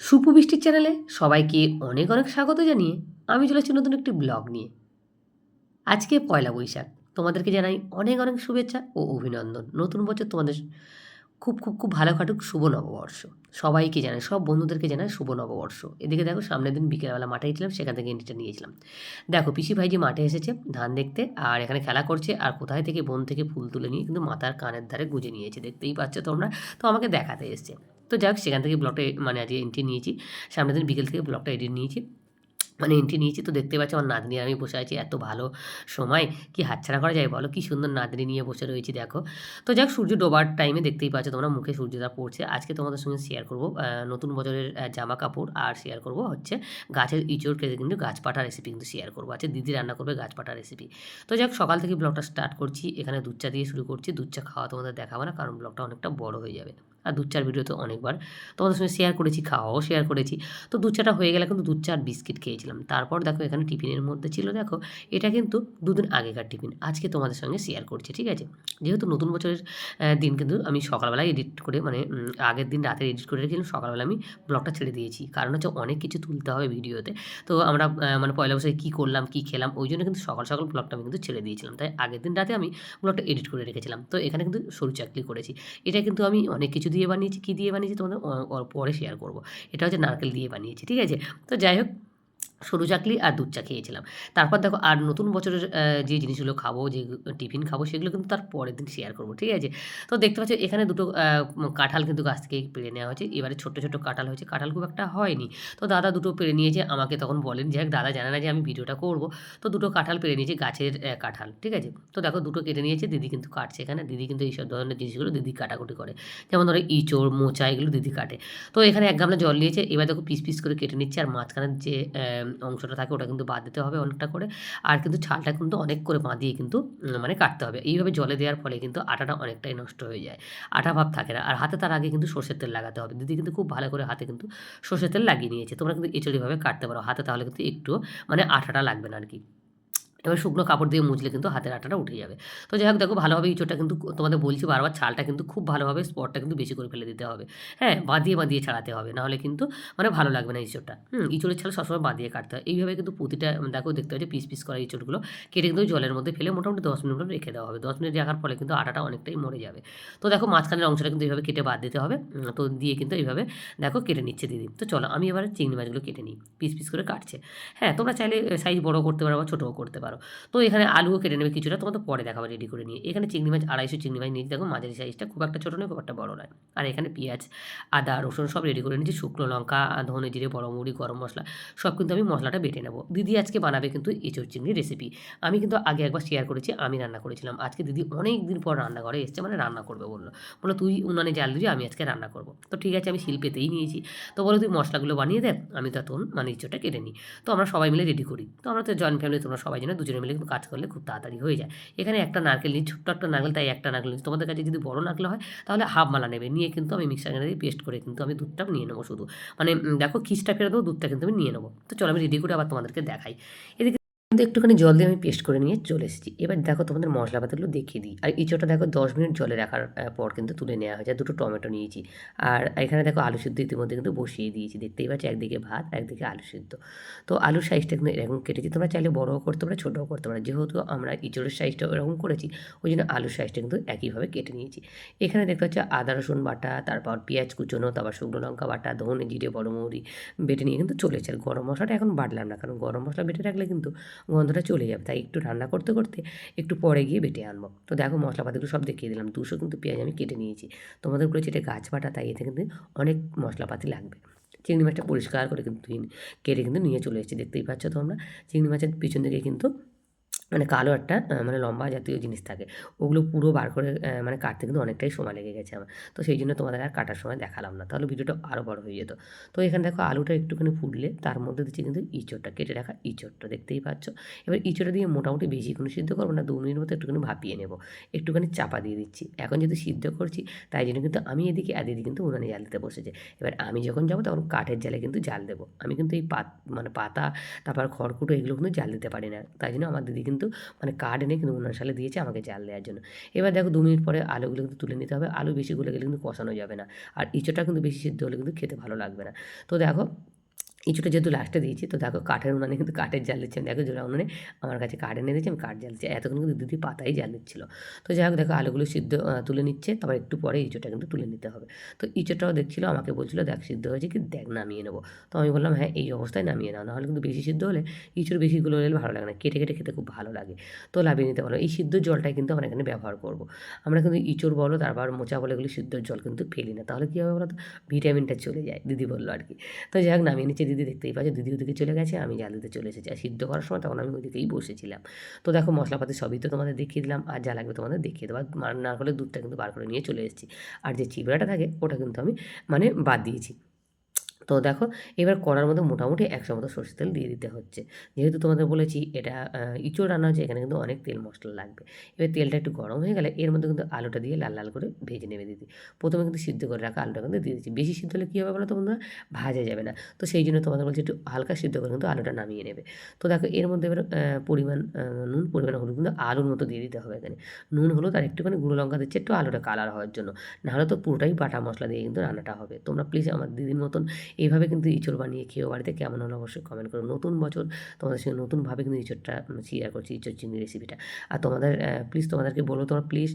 সুপবৃষ্টির চ্যানেলে সবাইকে অনেক অনেক স্বাগত জানিয়ে আমি চলেছি নতুন একটি ব্লগ নিয়ে। আজকে পয়লা বৈশাখ। তোমাদেরকে জানাই অনেক অনেক শুভেচ্ছা ও অভিনন্দন। নতুন বছর তোমাদের খুব খুব খুব ভালো কাটুক, শুভ নববর্ষ। সবাইকে জানাই, সব বন্ধুদেরকে জানাই শুভ নববর্ষ। এদিকে দেখো, সামনের দিন বিকেলবেলা মাঠে গেছিলাম, সেখান থেকে এন্ট্রিটা নিয়েছিলাম। দেখো, পিসি ভাই যে মাঠে এসেছে ধান দেখতে আর এখানে খেলা করছে আর কোথায় থেকে বন থেকে ফুল তুলে নিয়ে কিন্তু মাথার কানের ধারে গুজে নিয়েছে। দেখতেই পাচ্ছ তোমরা। তো আমাকে দেখাতে এসছে। তো যাক, সেখান থেকে ব্লগটা মানে আজকে এন্ট্রি নিয়েছি। সামনের দিন বিকেল থেকে ব্লগটা এডিট নিয়েছি। মানে এন্ট্রি নিয়েছি তো দেখতে পাচ্ছি, আমার নাতনি আমি বসে আছি এত ভালো সময়। কি হাতছাড়া করা যায় বলো? কি সুন্দর নাতনি নিয়ে বসে রয়েছি, দেখো। তো যাক, সূর্য ডোবার টাইমে দেখতেই পাচ্ছ তোমরা, মুখে সূর্যটা পড়ছে। আজকে তোমাদের সঙ্গে শেয়ার করব নতুন বছরের জামা কাপড় আর শেয়ার করব হচ্ছে গাছের ইঁচড় কেটে কিন্তু গাছ পাটা রেসিপি কিন্তু শেয়ার করব। আজকে দিদি রান্না করবে গাছ পাটা রেসিপি তো যাক, সকাল থেকে ব্লগটা স্টার্ট করছি। এখানে দুধ চা দিয়ে শুরু করছি। দুধ চা খাওয়া তোমাদের দেখাবো না, কারণ ব্লগটা অনেকটা বড় হয়ে যাবে। আর দুধ চার ভিডিও তো অনেকবার। তোমাদের সঙ্গে শেয়ার করেছি, খাওয়াও শেয়ার করেছি। তো দুধ চাটা হয়ে গেলে কিন্তু দুধ চা আর বিস্কিট খেয়েছিলাম। তারপর দেখো এখানে টিফিনের মধ্যে ছিল, দেখো, এটা কিন্তু দুদিন আগেকার টিফিন। আজকে তোমাদের সঙ্গে শেয়ার করছি, ঠিক আছে? যেহেতু নতুন বছরের দিন কিন্তু আমি সকালবেলায় এডিট করে মানে আগের দিন রাতে এডিট করে রেখেছিলাম সকালবেলা আমি ব্লগটা ছেড়ে দিয়েছি। কারণ হচ্ছে অনেক কিছু তুলতে হবে ভিডিওতে। তো আমরা মানে পয়লা বছরে কী করলাম, কী খেলাম, ওই জন্য কিন্তু সকাল সকাল ব্লগটা আমি কিন্তু ছেড়ে দিয়েছিলাম। তাই আগের দিন রাতে আমি ব্লগটা এডিট করে রেখেছিলাম। তো এখানে কিন্তু সরু চাকলি করেছি। এটা কিন্তু আমি অনেক কিছু বানিয়েছি, কী দিয়ে বানিয়েছি তোমাদের পরে শেয়ার করব। এটা হচ্ছে নারকেল দিয়ে বানিয়েছি, ঠিক আছে? তো যাই হোক সরু চাকলি আর দুধ চা খেয়েছিলাম। তারপর দেখো আর নতুন বছরের যে জিনিসগুলো খাব যে টিফিন খাব সেগুলো কিন্তু তার পরের দিন শেয়ার করব ঠিক আছে? তো দেখতে পাচ্ছ এখানে দুটো কাঁঠাল কিন্তু গাছ থেকে পেরে নেওয়া হয়েছে। এবারে ছোট্ট ছোট্ট কাঁঠাল হয়েছে। কাঁঠাল খুব একটা হয়নি। তো দাদা দুটো পেরে নিয়েছে আমাকে তখন বলেন যে "হ্যাঁ, দাদা জানে না যে আমি ভিডিওটা করব। তো দুটো কাঁঠাল পেরে নিয়েছে গাছের কাঁঠাল ঠিক আছে? তো দেখো দুটো কেটে নিয়েছে দিদি কিন্তু কাটছে এখানে। দিদি কিন্তু এইসব ধরনের জিনিসগুলো দিদি কাটাকুটি করে। যেমন ধরো ইঁচড় মোচা এগুলো দিদি কাটে। তো এখানে এক গামলা জল নিয়েছে। এবার দেখো পিস পিস করে কেটে নিচ্ছে। আর মাঝখানের যে অংশটা থাকে ওটা কিন্তু বাদ দিতে হবে অনেকটা করে। আর কিন্তু ছালটা কিন্তু অনেক করে বাঁধিয়ে কিন্তু মানে কাটতে হবে। এইভাবে জলে দেওয়ার ফলে কিন্তু আটাটা অনেকটাই নষ্ট হয়ে যায়। আটা ভাব থাকে না। আর হাতে তার আগে কিন্তু সর্ষের তেল লাগাতে হবে। দিদি কিন্তু খুব ভালো করে হাতে কিন্তু সর্ষের তেল লাগিয়ে নিয়েছে। তোমরা কিন্তু এচড়িভাবে কাটতে পারো। হাতে তাহলে কিন্তু একটু মানে আটাটা লাগবে না আর কি। এবার শুকনো কাপড় দিয়ে মুছলে কিন্তু হাতের আটাটা উঠে যাবে। তো যাই হোক, দেখো ভালোভাবে ইঁচড়টা কিন্তু তোমাদের বলছি বারবার, ছালটা কিন্তু খুব ভালোভাবে স্পটটা কিন্তু বেশি করে ফেলে দিতে হবে। হ্যাঁ বাঁধিয়ে বাঁধিয়ে ছাড়াতে হবে, নাহলে কিন্তু মানে ভালো লাগবে না ইঁচড়টা। হুম, ইঁচড়ের ছাল সবসময় বাঁধিয়ে কাটতে হয়। এইভাবে কিন্তু প্রতিটা দেখো দেখতে হচ্ছে পিস পিস করা ইঁচড়গুলো কেটে কিন্তু জলের মধ্যে ফেলে মোটামুটি দশ মিনিট রেখে দেওয়া হবে। দশ মিনিট রাখার ফলে কিন্তু আটাটা অনেকটাই মরে যাবে। তো দেখো মাঝখানের অংশটা কিন্তু এইভাবে কেটে বাদ দিতে হবে। তো দিয়ে কিন্তু এইভাবে দেখো কেটে নিচ্ছে দিদি। তো চলো আমি এবার চিংড়ি মাছগুলো কেটে নিই, পিস পিস করে কাটছে। হ্যাঁ তোমরা চাইলে সাইজ বড় করতে পারো বা ছোটও করতে পারো। তো এখানে আলুও কেটে নেবে কিছুটা তোমাদের পরে দেখাবো রেডি করে নিয়ে। এখানে চিংড়ি মাছ আড়াইশো চিংড়ি মাছ নিয়ে দেখো মাঝারি সাইজটা খুব একটা ছোটো নয়, খুব একটা বড় নয়। আর এখানে পেঁয়াজ, আদা, রসুন সব রেডি করে নিয়েছি। শুকনো লঙ্কা, ধনে জিরে, বড় মুড়ি, গরম মশলা, সব কিন্তু আমি মশলাটা বেটে নেব। দিদি আজকে বানাবে কিন্তু এঁচড় চিংড়ি রেসিপি আমি কিন্তু আগে একবার শেয়ার করেছি, আমি রান্না করেছিলাম। আজকে দিদি অনেক দিন পর রান্নাঘরে এসছে মানে রান্না করবে বলল। বলল, তুই উনানে জাল দিবি, আমি আজকে রান্না করব। তো ঠিক আছে, আমি শিল্পেতেই নিয়েছি। তো বলো, তুই মশলাগুলো বানিয়ে দে আমি তখন মানে এঁচড়টা কেটে নিই। তো আমরা সবাই মিলে রেডি করি। তো আমরা তো জয়েন্ট ফ্যামিলি তোমরা সবাই জানো দুজনে মিলে কিন্তু কাজ করলে খুব তাড়াতাড়ি হয়ে যায়। এখানে একটা নারকেল নিই ছোট্ট একটা নারকেল, তাই একটা নারকেল নিচ্ছি তোমাদের কাছে যদি বড় নারকেল হয়, তাহলে হাফ মালা নেবে। নিয়ে কিন্তু আমি মিক্সার গ্রাইন্ডারে পেস্ট করে কিন্তু আমি দুধটা নিয়ে নেব শুধু। মানে দেখো খিসটা ফেলে দেবো? দুধটা কিন্তু আমি নিয়ে নেব। তো চলো, আমি রেডি করে আবার তোমাদেরকে দেখাই। এদিকে কিন্তু একটুখানি জল দিয়ে আমি পেস্ট করে নিয়ে চলে এসেছি। এবার দেখো তোমাদের মশলাপাতিগুলো দেখিয়ে দিই। আর ইঁচড়টা দেখো দশ মিনিট জলে রাখার পর কিন্তু তুলে নেওয়া হয়েছে। দুটো টমেটো নিয়েছি। আর এখানে দেখো আলু সিদ্ধ ইতিমধ্যে কিন্তু বসিয়ে দিয়েছি। দেখতেই পাচ্ছি একদিকে ভাত, একদিকে আলু সিদ্ধ। তো আলুর সাইজটা কিন্তু এরকম কেটেছি। তোমরা চাইলে বড়ও করতে পারো, ছোটোও করতে পারো। যেহেতু আমরা ইঁচড়ের সাইজটা এরকম করেছি, ওই জন্য আলুর সাইজটা কিন্তু একইভাবে কেটে নিয়েছি। এখানে দেখতে হচ্ছে আদা, রসুন বাটা, তারপর পেঁয়াজ কুচোনো, তারপর শুকনো লঙ্কা বাটা, ধনে জিরে বড় মৌরি বেটে নিয়ে কিন্তু চলেছে আর গরম মশলাটা এখন বাটলাম না। কারণ গরম মশলা বেটে রাখলে কিন্তু গন্ধটা চলে যাবে। তাই একটু রান্না করতে করতে একটু পরে গিয়ে বেটে আনব। তো দেখো মশলাপাতিগুলো সব দেখিয়ে দিলাম। দুশো কিন্তু পেঁয়াজ আমি কেটে নিয়েছি। তোমাদের বলেছি এটা গাছ বাটা, তাই এতে কিন্তু অনেক মশলাপাতি লাগবে। চিংড়ি মাছটা পরিষ্কার করে কিন্তু কেটে কিন্তু নিয়ে চলে এসেছি। দেখতেই পাচ্ছ তোমরা? চিংড়ি মাছের পিছন দিকে কিন্তু মানে কালো একটা মানে লম্বা জাতীয় জিনিস থাকে। ওগুলো পুরো বার করে মানে কাটতে কিন্তু অনেকটাই সময় লেগে গেছে আমার। তো সেই জন্য তোমাদের আর কাটার সময় দেখালাম না। তাহলে ভিডিওটা আরও বড় হয়ে যেত। তো এখানে দেখো আলুটা একটুখানি ফুটলে, তার মধ্যে দিচ্ছি কিন্তু ইঁচড়টা, কেটে রাখা ইঁচড়টা, দেখতেই পাচ্ছ? এবার ইঁচড়টা দিয়ে মোটামুটি বেশিক্ষণ সিদ্ধ করব না, দু মিনিট মতো একটুখানি ভাপিয়ে নেব। একটুখানি চাপা দিয়ে দিচ্ছি। এখন যেহেতু সিদ্ধ করছি, তাই জন্য কিন্তু আমি এদিকে দিদি কিন্তু উনানে জাল দিতে বসেছে। এবার আমি যখন যাব তখন কাঠের জালে কিন্তু জাল দেবো। আমি কিন্তু এই পাত মানে পাতা, তারপর খড়কুটো এগুলো কিন্তু জাল দিতে পারি না। তাই জন্য আমার দিদি কিন্তু কিন্তু মানে কার্ড এনে কিন্তু উনান সালে দিয়েছে আমাকে জাল দেওয়ার জন্য। এবার দেখো দু মিনিট পরে আলুগুলো কিন্তু তুলে নিতে হবে। আলু বেশি গলে গেলে কিন্তু কষানো যাবে না। আর ইঁচোটা কিন্তু বেশি সিদ্ধ হলে কিন্তু খেতে ভালো লাগবে না। তো দেখো ইঁচুটা যেহেতু লাস্টে দিয়েছি, তো দেখো কাঠের উনানে কিন্তু কাঠের জাল দিচ্ছি। দেখো জোড়া উনানে আমার কাছে কাঠ এনে দিয়েছি, আমি কাঠ জাল দিচ্ছি। এতক্ষণ কিন্তু দিদি পাতাই জাল দিচ্ছিল। তো যাই হোক, দেখো আলুগুলো সিদ্ধ তুলে নিচ্ছে। তারপর একটু পরে ইঁচোটা কিন্তু তুলে নিতে হবে। তো ইঁচুটাও দেখছিলো, আমাকে বলছিলো, দেখ, সিদ্ধ হয়েছে কি? দেখ, নামিয়ে নেব। তো আমি বললাম হ্যাঁ এই অবস্থায় নামিয়ে নাও। নাহলে কিন্তু বেশি সিদ্ধ হলে ইঁচুর বেশিগুলো হলে ভালো লাগে না। কেটে কেটে খেতে খুব ভালো লাগে। তো লাভিয়ে নিতে পারো। এই সিদ্ধ জলটাই কিন্তু আমরা এখানে ব্যবহার করব। আমরা কিন্তু ইঁচড় বলো, তারপর মোচা বলে, এগুলো সিদ্ধ জল কিন্তু ফেলি না। তাহলে কী হবে বলো তো? ভিটামিনটা চলে যায়। দিদি বলল আর কি। তো যাই হোক, নামিয়ে নিচ্ছে দিদি। দেখতেই পাচ্ছ, দিদি ওদিকে চলে গেছে, আমি জালুতে চলে এসেছি। আর সিদ্ধ করার সময় তখন আমি ওদিকেই বসেছিলাম। তো দেখো মশলাপাতি সবই তো তোমাদের দেখিয়ে দিলাম, আর যা লাগবে তোমাদের দেখিয়ে দেবো। আর নারকলের দুধটা কিন্তু বার করে নিয়ে চলে এসেছি। আর যে চিবড়াটা থাকে, ওটা কিন্তু আমি মানে বাদ দিয়েছি। তো দেখো, এবার কড়ার মধ্যে মোটামুটি একশো মতো সরষের তেল দিয়ে দিতে হচ্ছে। যেহেতু তোমাদের বলেছি এটা ইঁচড় রান্না হচ্ছে এখানে কিন্তু অনেক তেল মশলা লাগবে। এবার তেলটা একটু গরম হয়ে গেলে এর মধ্যে কিন্তু আলুটা দিয়ে লাল লাল করে ভেজে নেবে দিদি। প্রথমে কিন্তু সিদ্ধ করে রাখা আলুটা কিন্তু দিয়ে দিচ্ছি। বেশি সিদ্ধ হলে কী হবে বলো তো বন্ধুরা? ভাজা যাবে না। তো সেই জন্য তোমাদের বলছি একটু হালকা সিদ্ধ করে কিন্তু আলুটা নামিয়ে নেবে। তো দেখো, এর মধ্যে এবার পরিমাণ নুন, পরিমাণ হলুদ কিন্তু আলুর মতো দিয়ে দিতে হবে এখানে। নুন, হলুদ আর একটুখানি গুঁড়ো লঙ্কা দিচ্ছে একটু আলুটা কালার হওয়ার জন্য। নাহলে তো পুরোটাই বাটা মশলা দিয়ে কিন্তু রান্নাটা হবে। তোমরা প্লিজ আমার দিদির মতন এইভাবে কিন্তু ইঁচড় বানিয়ে খেয়েও বাড়িতে কেমন হলো অবশ্যই কমেন্ট করো। নতুন বছর তোমাদের সঙ্গে নতুনভাবে কিন্তু ইঁচড়টা শেয়ার করছি ইঁচড় চিংড়ি রেসিপিটা আর তোমাদের প্লিজ তোমাদেরকে বলো তোমরা প্লিজ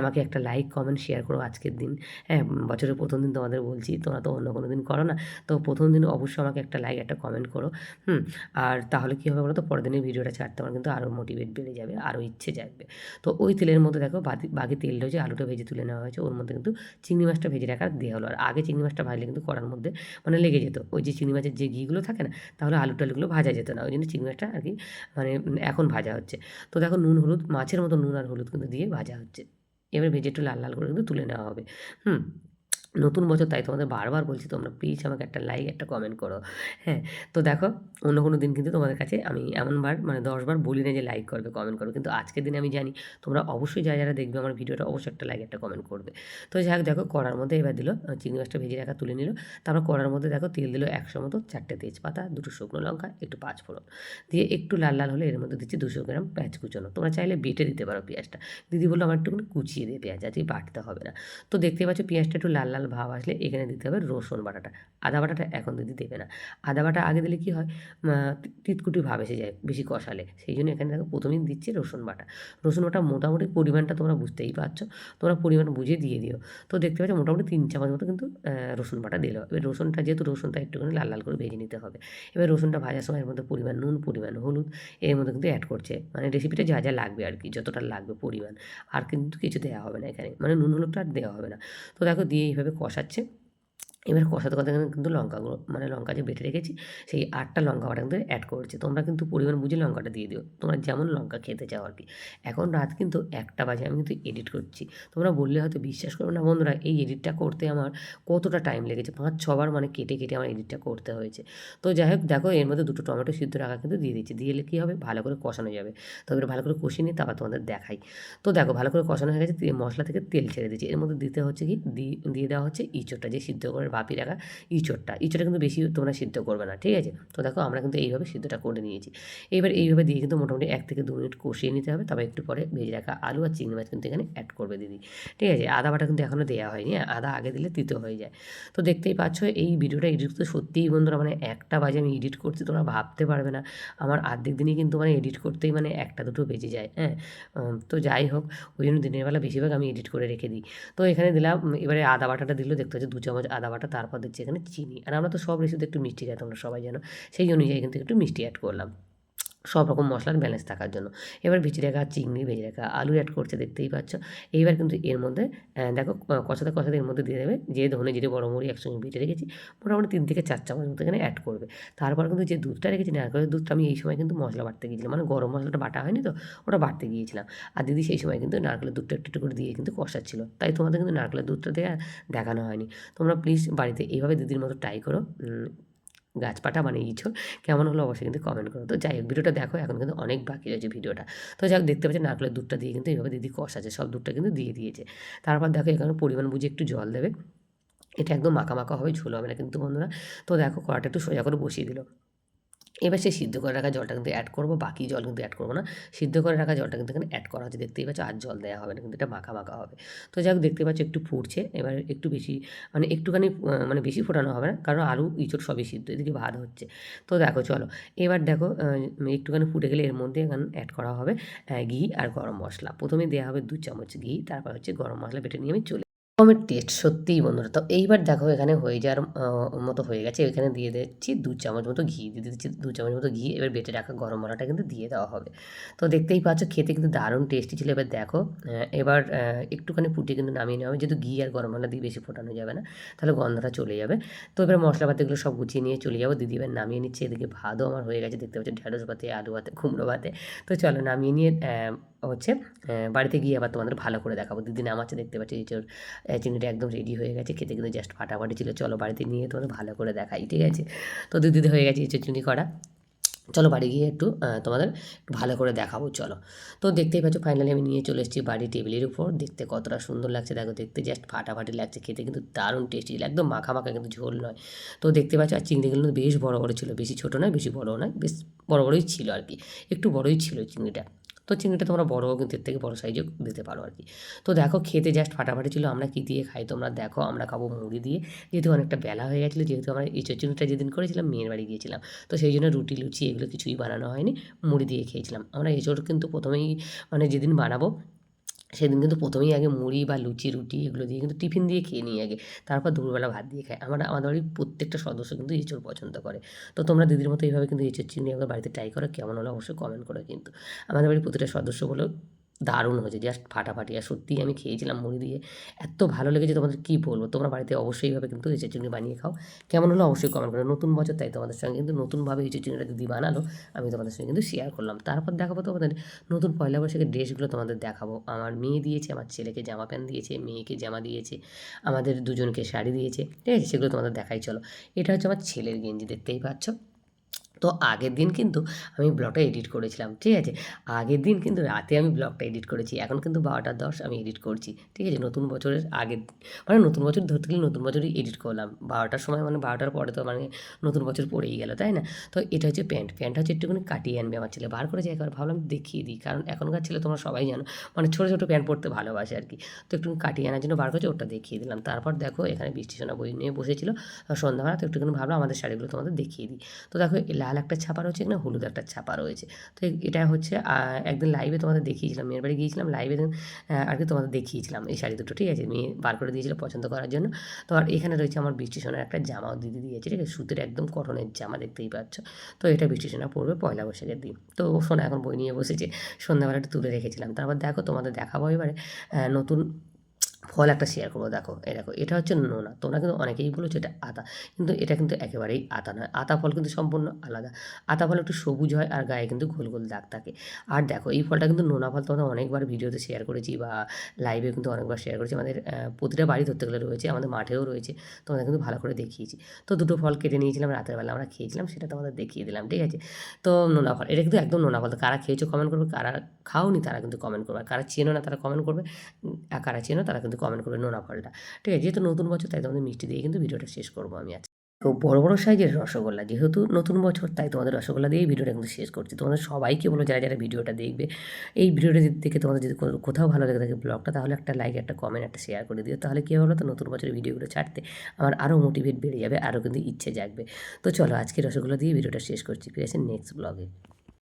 আমাকে একটা লাইক কমেন্ট শেয়ার করো আজকের দিন। হ্যাঁ বছরের প্রথম দিন তোমাদের বলছি, তোমরা তো অন্য কোনো দিন করো না। তো প্রথম দিন অবশ্যই আমাকে একটা লাইক একটা কমেন্ট করো, হুম? আর তাহলে কী হবে বলো তো পরের দিনের ভিডিওটা ছাড়তে আমার কিন্তু আরও মোটিভেট বেড়ে যাবে আরও ইচ্ছে জাগবে। তো ওই তেলের মধ্যে দেখো বাকি তেলটা হচ্ছে আলুটা ভেজে তুলে নেওয়া হয়েছে, ওর মধ্যে কিন্তু চিংড়ি মাছটা ভেজে রাখা দেওয়া হলো। আর আগে চিংড়ি মাছটা ভাজলে কিন্তু কড়ার মধ্যে মানে লেগে যেত। ওই যে চিংড়ি মাছের যে ঘিগুলো থাকে না, তাহলে আলু টালুগুলো ভাজা যেত না। ওই জন্য চিংড়ি মাছটা আর কি মানে এখন ভাজা হচ্ছে। তো দেখো নুন, হলুদ, মাছের মতো নুন আর হলুদ কিন্তু দিয়ে ভাজা হচ্ছে। এবার ভেজে একটু লাল লাল করে কিন্তু তুলে নেওয়া হবে। হুম? নতুন বছর, তাই তোমাদের বারবার বলছি, তোমরা প্লিজ আমাকে একটা লাইক একটা কমেন্ট করো। হ্যাঁ তো দেখো, অন্য কোনো দিন কিন্তু তোমাদের কাছে আমি এমনবার মানে দশবার বলি না যে লাইক করবে কমেন্ট করবে, কিন্তু আজকের দিনে আমি জানি, তোমরা অবশ্যই যারা যারা দেখবে আমার ভিডিওটা, অবশ্যই একটা লাইক একটা কমেন্ট করবে। তো যাই দেখো, কড়ার মধ্যে এবার দিল চিংড়ি মাছটা ভেজে রাখা তুলে নিল। তারপর কড়ার মধ্যে দেখো, তেল দিল একশো মতো, চারটে তেজপাতা, দুটো শুকনো লঙ্কা, একটু পাঁচ ফোড়ন। দিয়ে একটু লাল লাল হলে এর মধ্যে দিচ্ছি দুশো গ্রাম পেঁয়াজ কুচোনো। তোমরা চাইলে বেটে দিতে পারো পেঁয়াজটা। দিদি বলল, আমার একটুখানি কুচিয়ে দিয়ে পেঁয়াজ, আজকে বাটতে হবে না। তো দেখতে পাচ্ছ, পেঁয়াজটা একটু লাল লাল ভাব আসলে এখানে দিতে হবে রসুন বাটাটা। আদা বাটাটা এখন দিদি দেবে না। আদা বাটা আগে দিলে কি হয়? তিতকুটি ভাব এসে যায় বেশি কষালে। সেই জন্য এখানে দেখো প্রথমেই দিচ্ছি রসুন বাটা। রসুন বাটা মোটামুটি পরিমাণটা তোমরা বুঝতেই পারছ। তোমরা পরিমাণ বুঝে দিয়ে দিও। তো দেখতে পাচ্ছ মোটামুটি তিন চামচ মতো কিন্তু রসুন বাটা দিল। এবার রসুনটা যেহেতু রসুনটা একটুখানি লাল লাল করে ভেজে নিতে হবে। এবার রসুনটা ভাজার সময় এর মধ্যে পরিমাণ নুন, পরিমাণ হলুদ, এর মধ্যে কিন্তু অ্যাড করছে। মানে রেসিপিটা যা যা লাগবে আর কি, যতটা লাগবে পরিমাণ। আর কিন্তু কিছু দেওয়া হবে না এখানে। মানে নুন, হলুদটা আর দেওয়া হবে না। তো দেখো দিয়ে এইভাবে কষাচ্ছে। এবার কষাতে কষাতে কিন্তু লঙ্কাগুলো মানে লঙ্কা যে বেটে রেখেছি, সেই আটটা লঙ্কা কিন্তু অ্যাড করছে। তোমরা কিন্তু পরিমাণ বুঝে লঙ্কাটা দিয়ে দিও। তোমরা যেমন লঙ্কা খেতে চাও আর কি। এখন রাত কিন্তু একটা বাজে, আমি কিন্তু এডিট করছি। তোমরা বললে হয়তো বিশ্বাস করবে না বন্ধুরা, এই এডিটটা করতে আমার কতটা টাইম লেগেছে? পাঁচ, ছবার মানে কেটে কেটে আমার এডিটটা করতে হয়েছে। তো যাই হোক, দেখো এর মধ্যে দুটো টমেটো সিদ্ধ রাখা কিন্তু দিয়ে দিচ্ছি। দিয়ে কী হবে? ভালো করে কষানো যাবে। তো এবার ভালো করে কষিয়ে নিয়ে তারপর তোমাদের দেখাই। তো দেখো, ভালো করে কষানো হয়ে গেছে মশলা থেকে তেল ছেড়ে দিচ্ছি। এর মধ্যে দিতে হচ্ছে কি? দিয়ে দেওয়া হচ্ছে ইঁচড়টা যে সিদ্ধ করে ভাপি রাখা ইঁচড়টা ইঁচড়টা কিন্তু বেশি তোমরা সিদ্ধ করবে না ঠিক আছে? তো দেখো আমরা কিন্তু এইভাবে সিদ্ধটা করে নিয়েছি। এবার এইভাবে দিয়ে কিন্তু মোটামুটি এক থেকে দু মিনিট কষিয়ে নিতে হবে তবে একটু পরে ভেজে রাখা আলু আর চিংড়ি মাছ কিন্তু এখানে অ্যাড করবে দিদি ঠিক আছে? আদা বাটা কিন্তু এখনও দেওয়া হয়নি হ্যাঁ, আদা আগে দিলে তিতো হয়ে যায়। তো দেখতেই পাচ্ছ এই ভিডিওটা এডিট করতে সত্যিই বন্ধুরা মানে একটা বাজে আমি এডিট করছি তোমরা ভাবতে পারবে না। আমার আর্ধেক দিনই কিন্তু মানে এডিট করতেই মানে একটা দুটো বেজে যায় হ্যাঁ? তো যাই হোক ওই জন্য দিনের বেলা বেশিরভাগ আমি এডিট করে রেখে দিই। তো এখানে দিলাম এবারে আদা বাটাটা দিল দেখতে হচ্ছে দু চামচ আদা বাটা তারপর দিচ্ছি এখানে চিনি। আর আমরা তো সব রেসিপিতে একটু মিষ্টি খাই, তোমরা সবাই জানো। সেই অনুযায়ী কিন্তু একটু মিষ্টি অ্যাড করলাম। সব রকম মশলার ব্যালেন্স থাকার জন্য। এবার ভেজে রাখা চিংড়ি ভেজে রাখা আলু অ্যাড করছে দেখতেই পাচ্ছ। এইবার কিন্তু এর মধ্যে দেখো কষাতে কষাতে এর মধ্যে দিয়ে দেবে যে ধনে জিরে, বড় মুড়ি একসঙ্গে বেটে রেখেছি। মোটামুটি তিন থেকে চার চামচ মতো এখানে অ্যাড করবে। তারপর কিন্তু যে দুধটা রেখেছি, নারকেলের দুধটা আমি এই সময় কিন্তু মশলা বাটতে গিয়েছিলাম। মানে গরম মশলাটা বাটা হয়নি তো, ওটা বাটতে গিয়েছিলাম। আর দিদি সেই সময় কিন্তু নারকেলের দুধটা একটু একটু করে দিয়ে কিন্তু কষাচ্ছিল। তাই তোমাদের কিন্তু নারকেলের দুধটা দেখানো হয়নি। তোমরা প্লিজ বাড়িতে এইভাবে দিদির মতো ট্রাই করো। গাছপাটা মানে ইঁচড়, কেমন হলো অবশ্যই কিন্তু কমেন্ট করো। তো যাই হোক, ভিডিওটা দেখো, এখন কিন্তু অনেক বাকি রয়েছে ভিডিওটা। তো যাই হোক, দেখতে পাচ্ছি নারকেলের দুধটা দিয়ে কিন্তু এইভাবে দিদি কষাচ্ছে সব দুধটা কিন্তু দিয়ে দিয়েছে। তারপর দেখো এখানে পরিমাণ বুঝে একটু জল দেবে। এটা একদম মাখা মাখা হবে, ঝোল হবে না কিন্তু বন্ধুরা। তো দেখো কড়াটা একটু সোজা করে বসিয়ে দিল। এবার সেই সিদ্ধ করে রাখা জলটা কিন্তু অ্যাড করব, বাকি জল কিন্তু অ্যাড করব না। সিদ্ধ করে রাখা জলটা কিন্তু এখানে অ্যাড করা হচ্ছে দেখতেই পাচ্ছ, আর জল দেওয়া হবে না, কিন্তু এটা মাখা মাখা হবে। তো যাই হোক, দেখতে পাচ্ছ, একটু ফুটছে, এবার একটু বেশি মানে একটুখানি মানে বেশি ফোটানো হবে না, কারণ আলু, ইঁচড় সবই সিদ্ধ, এদিকে ভাত হচ্ছে। তো দেখো, চলো, এবার দেখো একটুখানি ফুটে গেলে এর মধ্যে এখানে অ্যাড করা হবে ঘি আর গরম মশলা। প্রথমে দেওয়া হবে দু চামচ ঘি, তারপর হচ্ছে গরম মশলা বেটে নিয়ে আমি চলে রকমের টেস্ট সত্যিই বন্ধুরা। তো এইবার দেখো এখানে হয়ে যাওয়ার মতো হয়ে গেছে। এখানে দিয়ে দিচ্ছি দু চামচ মতো ঘি, দিয়ে দিচ্ছি দু চামচ মতো ঘি। এবার বেটে রাখা গরম মশলাটা কিন্তু দিয়ে দেওয়া হবে। তো দেখতেই পাচ্ছ, খেতে কিন্তু দারুণ টেস্টি ছিল। এবার দেখো এবার একটুখানি ফুটিয়ে কিন্তু নামিয়ে নেওয়া হবে। যেহেতু ঘি আর গরম মশলা দিয়ে বেশি ফোটানো যাবে না, তাহলে গন্ধটা চলে যাবে। তো এবার মশলাপাতিগুলো সব গুছিয়ে নিয়ে চলে যাব। দিদি এবার নামিয়ে নিচ্ছে। এদিকে ভাতও আমার হয়ে গেছে। দেখতে পাচ্ছ ঢ্যাঁড়স ভাতে, আলু ভাতে, কুমড়ো ভাতে। তো চলো নামিয়ে নিয়ে হচ্ছে বাড়িতে গিয়ে আবার তোমাদের ভালো করে দেখাবো। দিদি নামাচ্ছে দেখতে পাচ্ছি ওর, চিংড়িটা একদম রেডি হয়ে গেছে। খেতে কিন্তু জাস্ট ফাটাফাটি ছিল। চলো বাড়িতে নিয়ে তোমাদের ভালো করে দেখাই ঠিক আছে? তো দিদি হয়ে গেছে এই চিংড়ি করা। চলো বাড়ি গিয়ে একটু তোমাদের একটু ভালো করে দেখাবো চলো। তো দেখতেই পাচ্ছ ফাইনালি আমি নিয়ে চলে এসেছি বাড়ি টেবিলের উপর। দেখতে কতটা সুন্দর লাগছে দেখো দেখতে জাস্ট ফাটাফাটি লাগছে। খেতে কিন্তু দারুণ টেস্টি ছিল। একদম মাখা মাখা কিন্তু ঝোল নয়। তো দেখতে পাচ্ছ আর চিংড়িগুলো বেশ বড় বড় ছিল। বেশি ছোটো নয় বেশি বড়ও নয় বেশ বড় বড়ই ছিল আর কি। একটু বড়ই ছিল চিংড়িটা। তো চিংড়িটা তোমরা বড়ও কিন্তু এর থেকে বড় সাইজও দিতে পারো আর কি। তো দেখো খেতে জাস্ট ফাটাফাটি ছিল, আমরা কী দিয়ে খাই তোমরা দেখো, আমরা খাব মুড়ি দিয়ে। যেহেতু অনেকটা বেলা হয়ে গেছিল, যেহেতু আমরা এই চিংড়িটা যেদিন করেছিলাম, মেয়ের বাড়ি গিয়েছিলাম। তো সেই জন্য রুটি, লুচি এগুলো কিছুই বানানো হয়নি, মুড়ি দিয়ে খেয়েছিলাম। আমরা এঁচড় কিন্তু প্রথমেই মানে যেদিন বানাবো সেদিন কিন্তু প্রথমেই আগে মুড়ি বা লুচি, রুটি এগুলো দিয়ে কিন্তু টিফিন দিয়ে খেয়ে নিই আগে। তারপর দুপুরবেলা ভাত দিয়ে খাই। আমরা, আমাদের বাড়ির প্রত্যেকটা সদস্য কিন্তু এঁচড় পছন্দ করে। তো তোমরা দিদির মতো এইভাবে কিন্তু এঁচড় চিনি একবার বাড়িতে ট্রাই করো, কেমন হলো অবশ্যই কমেন্ট করো কিন্তু। আমাদের বাড়ির প্রতিটা সদস্য বলো দারুণ হয়েছে। জাস্ট ফাটাফাটি। আর সত্যিই আমি খেয়েছিলাম মুড়ি দিয়ে। এত ভালো লেগেছে তোমাদের কী বলব? তোমরা বাড়িতে অবশ্যই এইভাবে কিন্তু এঁচড় চিংড়ি বানিয়ে খাও। কেমন হলো অবশ্যই কমেন্ট করো। নতুন বছর তাই তোমাদের সঙ্গে কিন্তু নতুনভাবে এঁচড় চিংড়িটা দিদি বানালো আমি তোমাদের সঙ্গে কিন্তু শেয়ার করলাম। তারপর দেখাবো তোমাদের নতুন পয়লা বৈশাখের ড্রেসগুলো তোমাদের দেখাবো। আমার মেয়ে দিয়েছে আমার ছেলেকে জামা প্যান্ট দিয়েছে মেয়েকে জামা দিয়েছে আমাদের দুজনকে শাড়ি দিয়েছে। ঠিক আছে সেগুলো তোমাদের দেখাই চলো। এটা হচ্ছে আমার ছেলের গেঞ্জি দেখতেই পাচ্ছ। তো আগের দিন কিন্তু আমি ব্লগটা এডিট করেছিলাম, ঠিক আছে? আগের দিন কিন্তু রাতে আমি ব্লগটা এডিট করেছি, এখন কিন্তু বারোটা দশ আমি এডিট করছি, ঠিক আছে? নতুন বছরের আগের মানে নতুন বছর ধরতে গেলে নতুন বছরই এডিট করলাম, বারোটার সময় মানে বারোটার পরে তো মানে নতুন বছর পড়েই গেল, তাই না? তো এটা হচ্ছে প্যান্ট প্যান্টটা হচ্ছে একটুখানি কাটিয়ে আনবে আমার ছেলে, বার করেছে একবার, ভাবলাম দেখিয়ে দিই, কারণ এখনকার ছেলে তোমরা সবাই জানো মানে ছোটো ছোটো প্যান্ট পরতে ভালোবাসে আর কি। তো একটু কাটিয়ে আনার জন্য বার করেছে ওটা দেখিয়ে দিলাম, তারপর দেখো এখানে বৃষ্টি সোনা বই নিয়ে বসেছিল সন্ধ্যাবেলা তো একটুখানি ভাবলাম আমাদের শাড়িগুলো তোমাদের দেখিয়ে দিই। তো দেখো লাল একটা ছাপা রয়েছে এখানে হলুদ একটা ছাপা রয়েছে। তো এটা হচ্ছে একদিন লাইভে তোমাদের দেখিয়েছিলাম, মেয়ের বাড়ি গিয়েছিলাম লাইভে আর কি তোমাদের দেখিয়েছিলাম এই শাড়ি দুটো, ঠিক আছে? মেয়ে বার করে দিয়েছিল পছন্দ করার জন্য। তো আর এখানে রয়েছে আমার বৃষ্টি সোনার একটা জামাও দিদি দিয়েছে, ঠিক আছে? সুতির একদম কটনের জামা দেখতেই পাচ্ছ। তো এটা বৃষ্টি পড়বে পয়লা বৈশাখের দিন। তো সোনা এখন বই নিয়ে বসেছে, সন্ধ্যাবেলাটা তুলে রেখেছিলাম। তারপর দেখো তোমাদের দেখাবো এবারে নতুন ফল একটা শেয়ার করব, দেখো, এই দেখো, এটা হচ্ছে নোনা। তোমরা কিন্তু অনেকেই বলেছ এটা আতা, কিন্তু এটা কিন্তু একেবারেই আতা নয়। আতা ফল কিন্তু সম্পূর্ণ আলাদা। আতা ফল একটু সবুজ হয় আর গায়ে কিন্তু গোল গোল দাগ থাকে। আর দেখো, এই ফলটা কিন্তু নোনা ফল তোমাদের অনেকবার ভিডিওতে শেয়ার করেছি বা লাইভে কিন্তু অনেকবার শেয়ার করেছি। আমাদের প্রতিটা বাড়ি ধরতে গেলে রয়েছে, আমাদের মাঠেও রয়েছে। তোমাদের কিন্তু ভালো করে দেখিয়েছি। তো দুটো ফল কেটে নিয়েছিলাম রাতের বেলা আমরা খেয়েছিলাম, সেটা তোমাদের দেখিয়ে দিলাম, ঠিক আছে? তো নোনা ফল, এটা কিন্তু একদম নোনা ফল। কারা খেয়েছো কমেন্ট করবে, কারা খাওনি তারা কিন্তু কমেন্ট করবে। কারা চেনো না তারা কমেন্ট করবে। আর কারা চেনো তারা কিন্তু কমেন্ট করবে নোনা ফলটা। ঠিক আছে, যেহেতু নতুন বছর, তাই তোমাদের মিষ্টি দিয়ে কিন্তু ভিডিওটা শেষ করব আমি আজকে। তো বড় বড় সাইজের রসগোল্লা, যেহেতু নতুন বছর, তাই তোমাদের রসগোল্লা দিয়েই ভিডিওটা কিন্তু শেষ করছি। তোমাদের সবাইকে বলো, যারা যারা ভিডিওটা দেখবে, এই ভিডিওটা যদি দেখে তোমাদের যদি কোথাও ভালো লেগে থাকে ব্লগটা, তাহলে একটা লাইক একটা কমেন্ট একটা শেয়ার করে দিও। তাহলে কী হলো তো, নতুন বছরের ভিডিওগুলো ছাড়তে আমার আরও মোটিভেট বেড়ে যাবে আরও কিন্তু ইচ্ছে জাগবে। তো চলো, আজকে রসগোল্লা দিয়ে ভিডিওটা শেষ করছি। ফিরে আসেন নেক্সট ব্লগে